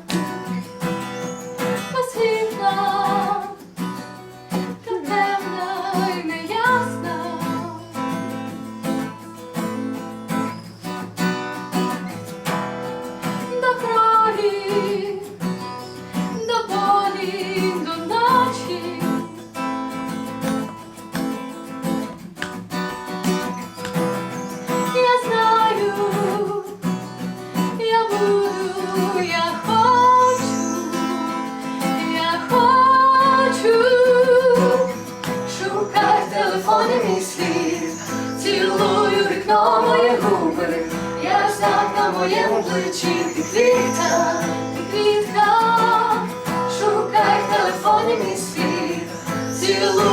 do, do. полоні мій слід, цілую вікно мої губи, я знак на моєму плечі, ти квітка, ти квітка, шукай в телефоні мій слід, цілую.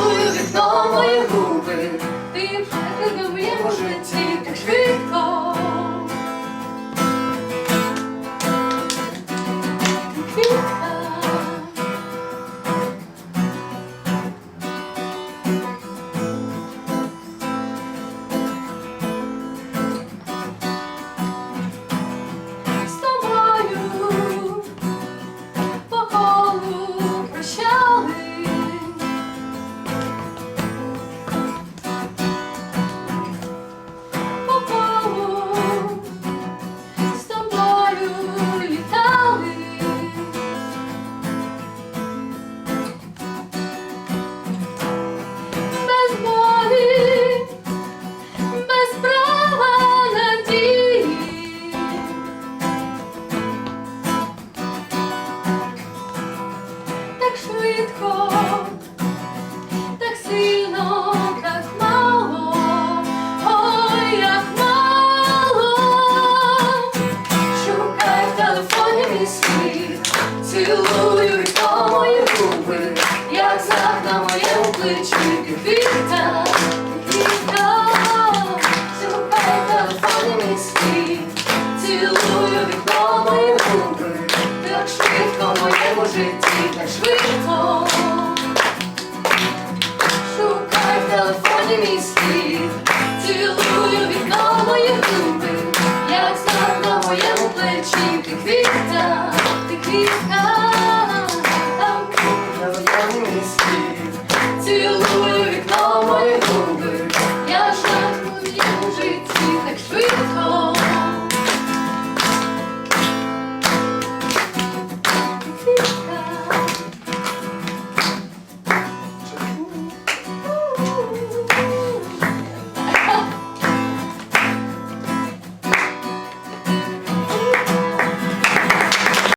Цілую вікно мої губи, як знак на моєму плечі, ти квітка, ти квітка. Шукай в телефоні мій слід, цілую вікно мої губи, так швидко в моєму житті, так швидко. Шукай в телефоні мій губи,